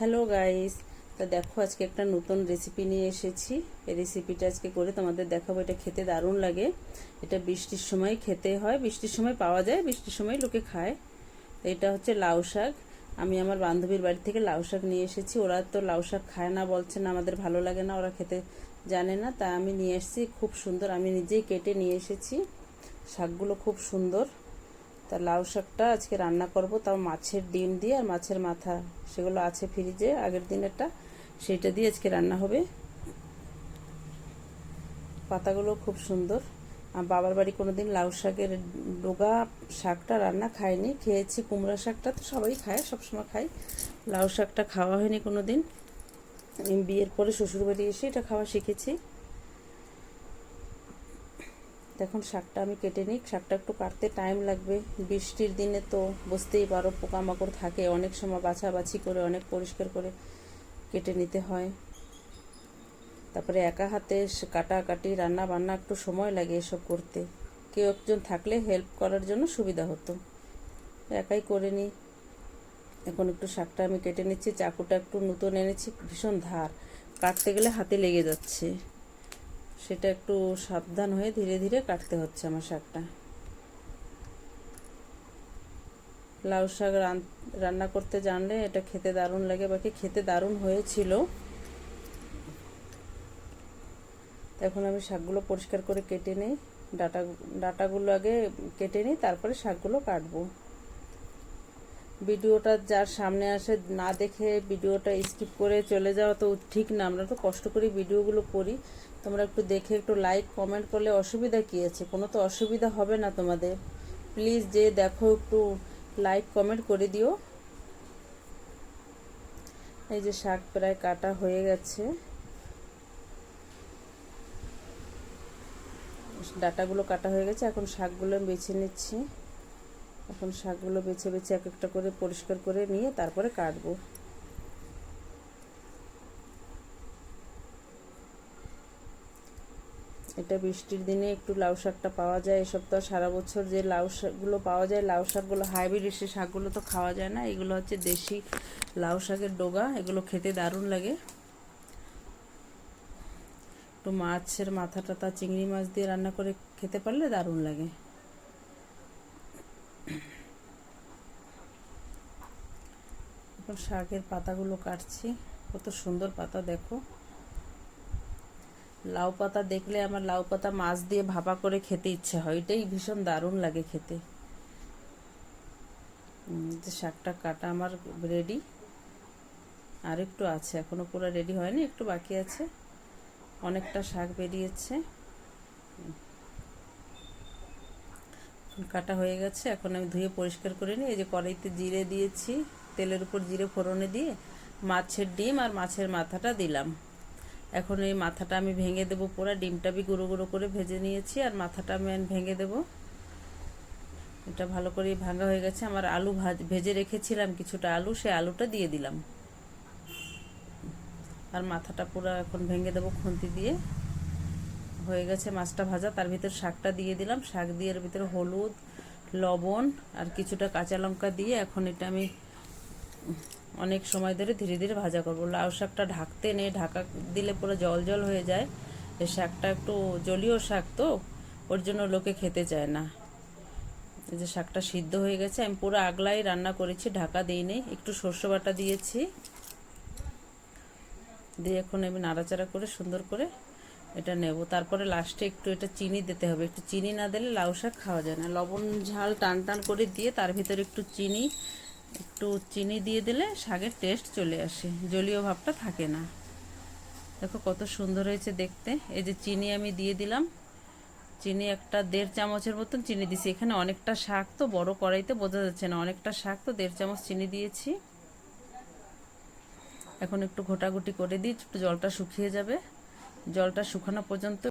Hello guys তা দেখো, আজকে একটা নতুন রেসিপি নিয়ে এসেছি। এই রেসিপিটা আজকে করে তোমাদের দেখাবো। এটা খেতে দারুণ লাগে। এটা বৃষ্টির সময় খেতে হয়। বৃষ্টির সময় পাওয়া যায়, বৃষ্টির সময় লোকে খায়। এটা হচ্ছে লাউ শাক। আমি আমার বান্ধবীর বাড়ি থেকে লাউ শাক নিয়ে এসেছি। ওরা তো লাউ শাক খায় না, বলছে না, আমাদের ভালো লাগে না, ওরা খেতে জানে না। তা আমি নিয়ে এসেছি, খুব সুন্দর। আমি নিজেই কেটে নিয়ে এসেছি। শাকগুলো খুব সুন্দর। তা লাউ শাকটা আজকে রান্না করব, তাও মাছের ডিম দিয়ে আর মাছের মাথা। সেগুলো আছে ফ্রিজে আগের দিনেরটা। সেইটা দিয়ে আজকে রান্না হবে। পাতাগুলো খুব সুন্দর। আর বাবার বাড়ি কোনো দিন লাউ শাকের ডোগা শাকটা রান্না খায়নি। খেয়েছি কুমড়া শাকটা তো সবাই খায়, সবসময় খায় লাউ শাকটা খাওয়া হয়নি কোনো দিন বিয়ের পরে শ্বশুরবাড়ি এসে এটা খাওয়া শিখেছি। দেখুন, শাকটা আমি কেটে নিই শাকটা একটু কাটতে টাইম লাগবে। বৃষ্টির দিনে তো বুঝতেই পারো, পোকামাকড় থাকে। অনেক সময় বাছাবাছি করে, অনেক পরিষ্কার করে কেটে নিতে হয়। তারপরে একা হাতে কাটাকাটি রান্না বান্না একটু সময় লাগে এসব করতে। কেউ একজন থাকলে হেল্প করার জন্য সুবিধা হতো। একাই করে নিই। এখন একটু শাকটা আমি কেটে নিচ্ছি। চাকুটা একটু নতুন এনেছি। ভীষণ ধার। কাটতে গেলে হাতে লেগে যাচ্ছে। সেটা একটু সাবধান হয়ে ধীরে ধীরে কাটতে হচ্ছে আমার শাকটা। লাউ শাক রান্না করতে জানলে এটা খেতে দারুণ লাগে, বাকি খেতে দারুণ হয়েছিল। এখন আমি শাকগুলো পরিষ্কার করে কেটে নিই। ডাটা ডাটাগুলো আগে কেটে নিই, তারপরে শাকগুলো কাটবো। ভিডিওটা যার সামনে আসে না দেখে ভিডিওটা স্কিপ করে চলে যাওয়া তো ঠিক না। আমরা তো কষ্ট করে ভিডিওগুলো করি। তোমরা একটু দেখে একটু লাইক, কমেন্ট করলে অসুবিধা কী আছে? কোনো তো অসুবিধা হবে না তোমাদের। প্লিজ যে দেখো একটু লাইক, কমেন্ট করে দিও। এই যে শাক প্রায় কাটা হয়ে গেছে। ডাটাগুলো কাটা হয়ে গেছে। এখন শাকগুলো বেছে নিচ্ছি। এখন শাকগুলো বেছে বেছে এক একটা করে পরিষ্কার করে নিয়ে তারপরে কাটবো। এটা বৃষ্টির দিনে একটু লাউ শাকটা পাওয়া যায়, এসব তো সারা বছর যে লাউ শাকগুলো পাওয়া যায়, লাউ শাকগুলো হাইব্রিড, এসে শাকগুলো তো খাওয়া যায় না। এগুলো হচ্ছে দেশি লাউ শাকের ডোগা, এগুলো খেতে দারুণ লাগে। একটু মাছের মাথা টাথা চিংড়ি মাছ দিয়ে রান্না করে খেতে পারলে দারুণ লাগে। এখন শাকের পাতাগুলো কাটছি। কত সুন্দর পাতা, দেখো। লাউ পাতা দেখলে আমার লাউ পাতা মাছ দিয়ে ভাপা করে খেতে ইচ্ছে হয়। এটাই ভীষণ দারুণ লাগে খেতে। যে শাকটা কাটা আমার রেডি আর একটু আছে, এখনও পুরো রেডি হয়নি, একটু বাকি আছে। অনেকটা শাক বেরিয়েছে। কাটা হয়ে গেছে, এখন আমি ধুয়ে পরিষ্কার করে নিই। এই যে কড়াইতে জিরে দিয়েছি। তেলের উপর জিরে ফোড়নে দিয়ে মাছের ডিম আর মাছের মাথাটা দিলাম। এখন এই মাথাটা আমি ভেঙে দেবো পুরো, ডিমটা বি গুঁড়ো গুঁড়ো করে ভেজে নিয়েছি আর মাথাটা আমি ভেঙে দেব। এটা ভালো করে ভাঙা হয়ে গেছে। আমার আলু ভাজ, ভেজে রেখেছিলাম কিছুটা আলু, সে আলুটা দিয়ে দিলাম। আর মাথাটা পুরো এখন ভেঙে দেবো খুন্তি দিয়ে। হয়ে গেছে মাছটা ভাজা। তার ভিতর শাকটা দিয়ে দিলাম। শাক দিয়ে এর ভিতরে হলুদ, লবণ আর কিছুটা কাঁচা লঙ্কা দিয়ে এখন এটা আমি অনেক সময় ধরে ধীরে ধীরে ভাজা করব। লাউ শাকটা ঢাকতে নেই ঢাকা দিলে পুরো জল জল হয়ে যায়। এই শাকটা একটু জলীয় শাক তো, ওর জন্য লোকে খেতে চায় না। এই যে শাকটা সিদ্ধ হয়ে গেছে, আমি পুরো আগলাই রান্না করেছি, ঢাকা দিইনি একটু সর্ষে বাটা দিয়েছি। দিয়ে এখন আমি নাড়াচাড়া করে সুন্দর করে এটা নেব। তারপরে লাস্টে একটু এটা চিনি দিতে হবে। একটু চিনি না দিলে লাউ শাক খাওয়া যায় না। লবণ, ঝাল টান টান করে দিয়ে তার ভিতরে একটু চিনি একটু চিনি দিয়ে দিলে শাকের টেস্ট চলে আসে, জলীয় ভাবটা থাকে না। দেখো কত সুন্দর হয়েছে দেখতে। এই যে চিনি আমি দিয়ে দিলাম। চিনি একটা দেড় চামচের মতন চিনি দিছি। এখানে অনেকটা শাক তো, বড় কড়াইতে বোঝা যাচ্ছে না। অনেকটা শাক তো, দেড় চামচ চিনি দিয়েছি। এখন একটু ঘোটাঘুটি করে দিই, একটু জলটা শুকিয়ে যাবে। জলটা শুকানো পর্যন্ত